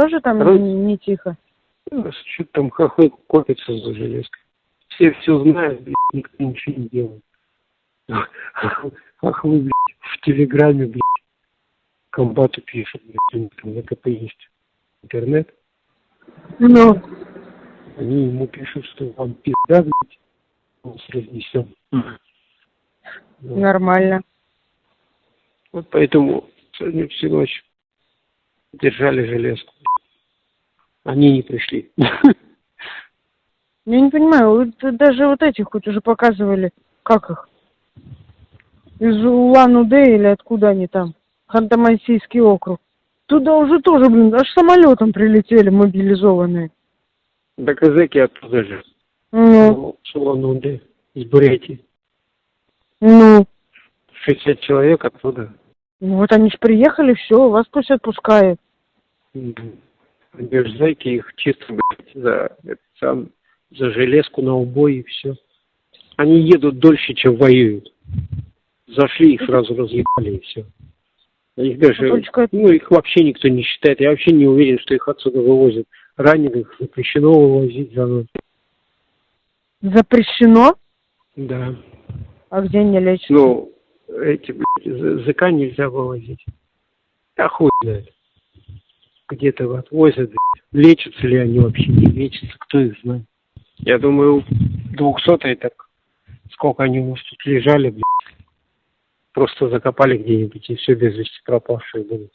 тоже там Раз- не, не тихо? Что там хохлы копятся за железкой. Все все знают, блядь, никто ничего не делает. Хохлы, блядь, в Телеграме, блядь, комбату пишут, блядь, у них там есть интернет. Ну, Они ему пишут, что вам пизда, блядь, мы вас разнесем. Нормально. Вот поэтому сегодня всю ночь держали железку. Они не пришли. Я не понимаю, даже вот этих хоть уже показывали, как их? Из Улан-Удэ или откуда они там? Ханты-Мансийский округ. Туда уже тоже, блин, аж самолетом прилетели мобилизованные. Да казаки оттуда же. Ну, С Улан-Удэ, из Бурятии. ну, 60 человек оттуда. ну вот они ж приехали, все, вас пусть отпускают. Мгм. Они ж зайки их чисто, блядь, за, сам, за железку на убой и все. Они едут дольше, чем воюют. Зашли, их сразу разъебали и все. Их даже, ну, их вообще никто не считает. Я вообще не уверен, что их отсюда вывозят. Раненых запрещено вывозить за ночь. запрещено, Да. а где они лечат? Ну, эти, блядь, ЗК нельзя вывозить. А хуй знает. Где-то отвозят. Лечатся ли они вообще, не лечатся, кто их знает. Я думаю, двухсотые так, сколько они у нас тут лежали, блядь. Просто закопали где-нибудь, и все без вести пропавшие будут.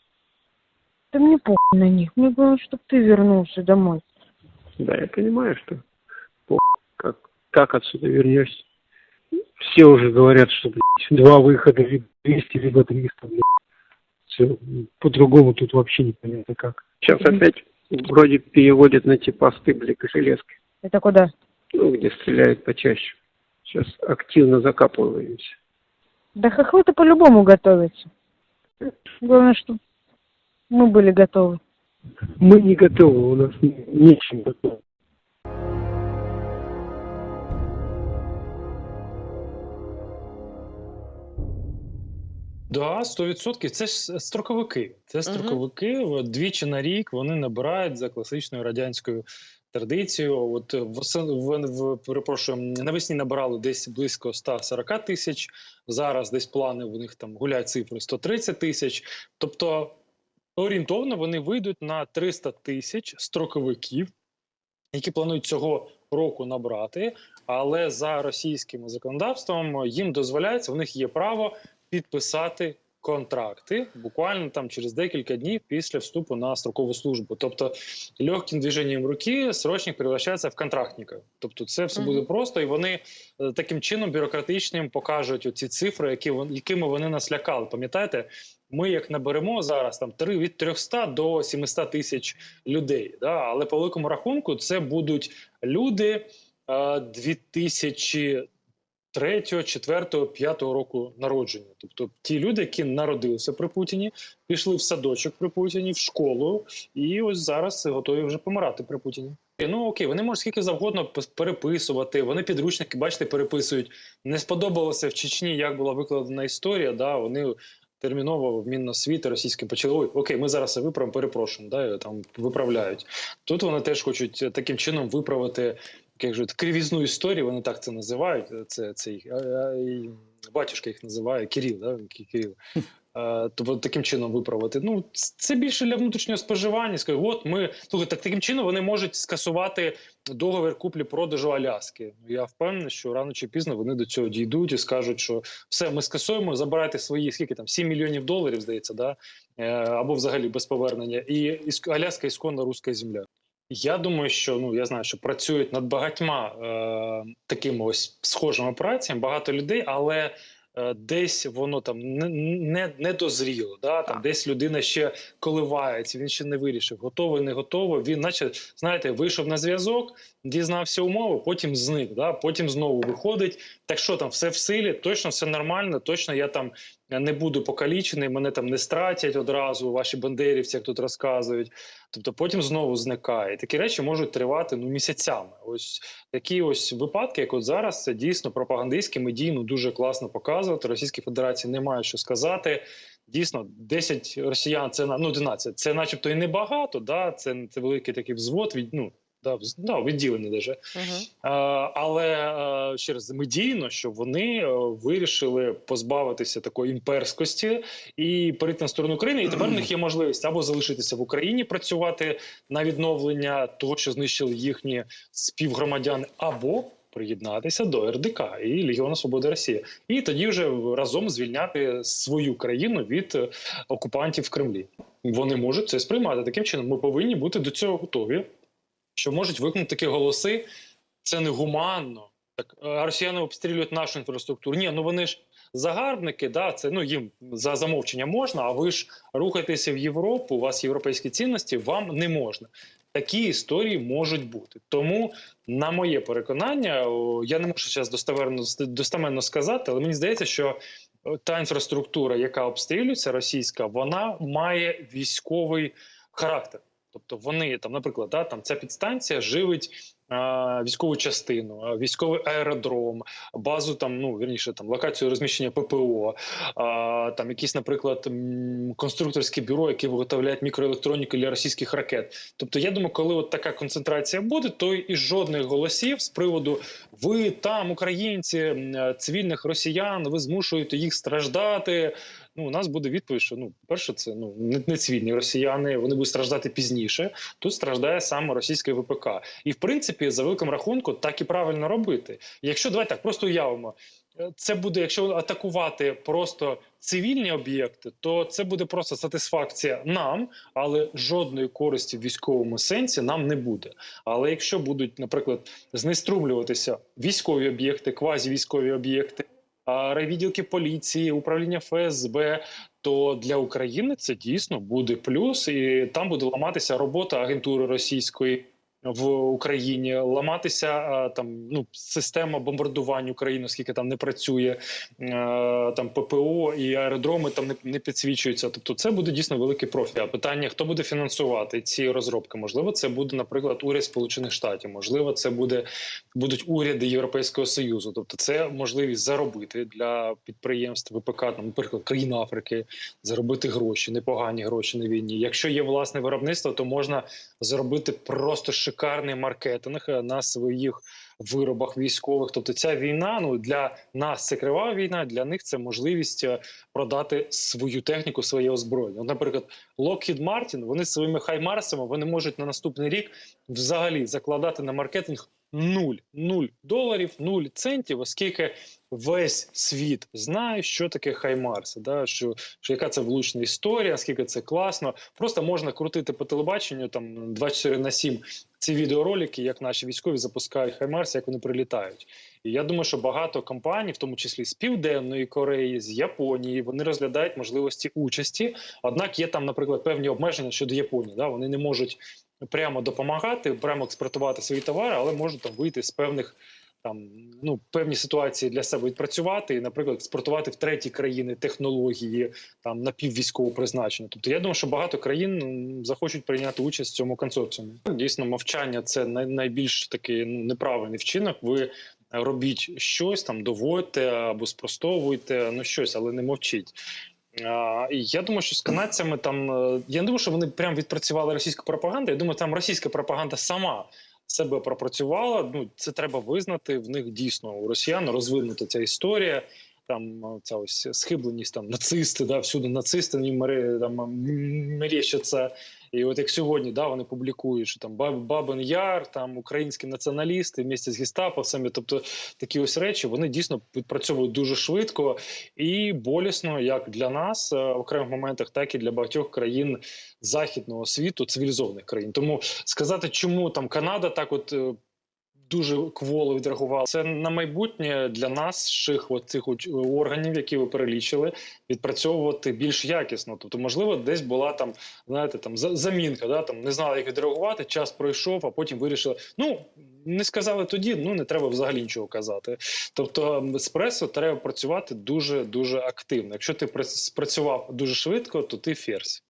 Да мне похуй на них. Мне главное, чтобы ты вернулся домой. Да, я понимаю, что по- как, как отсюда вернешься. Все уже говорят, что, блядь, два выхода, либо 200, либо 300, блядь. Все, по-другому тут вообще непонятно как. Сейчас опять вроде переводят на те посты, блядь, железки. Это куда? Ну, где стреляют почаще. Сейчас активно закапываемся. Да хохлы-то по-любому готовятся. Главное, что мы были готовы. Мы не готовы, у нас не- нечем готовы. Да, 100%. Це ж строковики. Це строковики. От Двічі на рік вони набирають за класичною радянською традицією. От восен- в, в, перепрошую, навесні набирали десь близько 140 тисяч. Зараз десь плани у них там гуляють цифри 130 тисяч. Тобто орієнтовно вони вийдуть на 300 тисяч строковиків, які планують цього року набрати. Але за російським законодавством їм дозволяється, у них є право підписати контракти буквально там через декілька днів після вступу на строкову службу. Тобто легким движенням руки срочник превращається в контрактника. Тобто, це все буде просто, і вони е, таким чином бюрократичним покажуть оці цифри, які якими вони нас лякали. Пам'ятаєте, ми як наберемо зараз там три від 300 до 700 тисяч людей. Да? Але по великому рахунку це будуть люди е, 2000 третього, четвертого, п'ятого року народження. Тобто ті люди, які народилися при Путіні, пішли в садочок при Путіні, в школу, і ось зараз готові вже помирати при Путіні. Ну окей, вони можуть скільки завгодно переписувати. Вони підручники, бачите, переписують. Не сподобалося в Чечні, як була викладена історія. Да, вони терміново в Міносвіти російське почали. Ой, окей, ми зараз це виправимо, перепрошуємо. Да, там виправляють. Тут вони теж хочуть таким чином виправити як же, кривізну історію, вони так це називають. Це цей а, а, і батюшка їх називає Кирил, да? Кирил. Е, Тобто таким чином виправити. Ну, це більше для внутрішнього споживання. Скажу, от ми слухай, так таким чином вони можуть скасувати договір куплі-продажу Аляски. Я впевнений, що рано чи пізно вони до цього дійдуть і скажуть, що все, ми скасуємо, забирайте свої скільки там 7 мільйонів доларів, здається, да? Е, або взагалі без повернення. І Аляска ісконна руська земля. Я думаю, що ну я знаю, що працюють над багатьма е, такими ось схожими операціями багато людей, але е, десь воно там не, не, не дозріло. Да? Там десь людина ще коливається, він ще не вирішив, готовий, не готовий. Він, наче, знаєте, вийшов на зв'язок, дізнався умови, потім зник. Да? Потім знову виходить, Так що там, все в силі, точно все нормально, точно я там не буду покалічений, мене там не стратять одразу, ваші бандерівці, як тут розказують. Тобто потім знову зникає. Такі речі можуть тривати ну місяцями. Ось такі ось випадки, як от зараз, це дійсно пропагандистські, медійно дуже класно показувати. Російській Федерації немає що сказати. Дійсно, 10 росіян це ну 11, Це, начебто, і небагато. Да, це, це великий такий взвод від ну да, вз- да, відділення даже. Угу. Е, але ще раз медійно, що вони е, вирішили позбавитися такої імперськості і перейти на сторону України. І тепер у них є можливість або залишитися в Україні, працювати на відновлення того, що знищили їхні співгромадяни, або приєднатися до РДК і Легіону Свободи Росії, і тоді вже разом звільняти свою країну від е, окупантів в Кремлі. Вони можуть це сприймати таким чином. Ми повинні бути до цього готові що можуть викнути такі голоси. Це негуманно. Так е, росіяни обстрілюють нашу інфраструктуру. Ні, ну вони ж загарбники, да, це ну їм за замовчення можна. А ви ж рухаєтеся в Європу, у вас європейські цінності, вам не можна. Такі історії можуть бути. Тому, на моє переконання, я не можу зараз достовірно достеменно сказати, але мені здається, що та інфраструктура, яка обстрілюється, російська, вона має військовий характер. Тобто вони там, наприклад, да, там ця підстанція живить а, військову частину, військовий аеродром, базу там, ну вірніше, там локацію розміщення ППО, а, там якісь, наприклад, конструкторське бюро, яке виготовляють мікроелектроніку для російських ракет. Тобто, я думаю, коли от така концентрація буде, то і жодних голосів з приводу ви там, українці, е, цивільних росіян, ви змушуєте їх страждати. Ну, у нас буде відповідь, що ну, перше, це ну не, не цивільні росіяни, вони будуть страждати пізніше. Тут страждає саме російське ВПК. І в принципі, за великим рахунку, так і правильно робити. Якщо давайте так просто уявимо, е, це буде, якщо атакувати просто цивільні об'єкти, то це буде просто сатисфакція нам, але жодної користі в військовому сенсі нам не буде. Але якщо будуть, наприклад, знеструмлюватися військові об'єкти, квазівійськові об'єкти а, райвідділки поліції, управління ФСБ. То для України це дійсно буде плюс, і там буде ламатися робота агентури російської в Україні, ламатися там ну система бомбардування України, оскільки там не працює е, там ППО і аеродроми там не, не підсвічуються. Тобто, це буде дійсно великий профіль. А питання: хто буде фінансувати ці розробки? Можливо, це буде, наприклад, уряд Сполучених Штатів, можливо, це буде будуть уряди Європейського союзу. Тобто, це можливість заробити для підприємств ВПК, наприклад, країн Африки, заробити гроші, непогані гроші на війні. Якщо є власне виробництво, то можна зробити просто шикарний маркетинг е, на своїх виробах військових. Тобто, ця війна ну для нас це крива війна, для них це можливість е, продати свою техніку, своє озброєння. От, наприклад, Lockheed Martin, вони своїми хаймарсами вони можуть на наступний рік взагалі закладати на маркетинг нуль, нуль доларів, нуль центів, оскільки весь світ знає, що таке хаймарси, да, що, що яка це влучна історія, скільки це класно. Просто можна крутити по телебаченню там 24 на 7 ці відеоролики, як наші військові запускають хаймарси, як вони прилітають. І я думаю, що багато компаній, в тому числі з Південної Кореї, з Японії, вони розглядають можливості участі. Однак є там, наприклад, певні обмеження щодо Японії. Да? Вони не можуть прямо допомагати, прямо експортувати свої товари, але можуть там вийти з певних там ну певні ситуації для себе відпрацювати і, наприклад, експортувати в треті країни технології там напіввійськового призначення. Тобто, я думаю, що багато країн захочуть прийняти участь в цьому консорціумі. Дійсно, мовчання це най- найбільш такий ну неправильний вчинок. Ви робіть щось там, доводьте або спростовуйте, ну щось, але не мовчіть. Я думаю, що з канадцями там е, я не думаю, що вони прям відпрацювали російську пропаганду. Я думаю, там російська пропаганда сама себе пропрацювала. Ну це треба визнати. В них дійсно у росіян розвинута ця історія. Там е, ця ось схибленість, там нацисти, да, всюди нацисти ні мере там мерещаться. І от як сьогодні, да, вони публікують, що там Баб- Бабин Яр, там українські націоналісти вместе з гестаповцями, тобто такі ось речі вони дійсно відпрацьовують дуже швидко і болісно, як для нас е, в окремих моментах, так і для багатьох країн західного світу, цивілізованих країн. Тому сказати, чому там Канада так, от. Е, Дуже кволо відреагувала. Це на майбутнє для наших от цих органів, які ви перелічили, відпрацьовувати більш якісно. Тобто, можливо, десь була там, знаєте, там за- замінка, да там не знали, як відреагувати. Час пройшов, а потім вирішили. Ну Не сказали тоді, ну не треба взагалі нічого казати. Тобто, з пресою треба працювати дуже дуже активно. Якщо ти працював дуже швидко, то ти ферзь.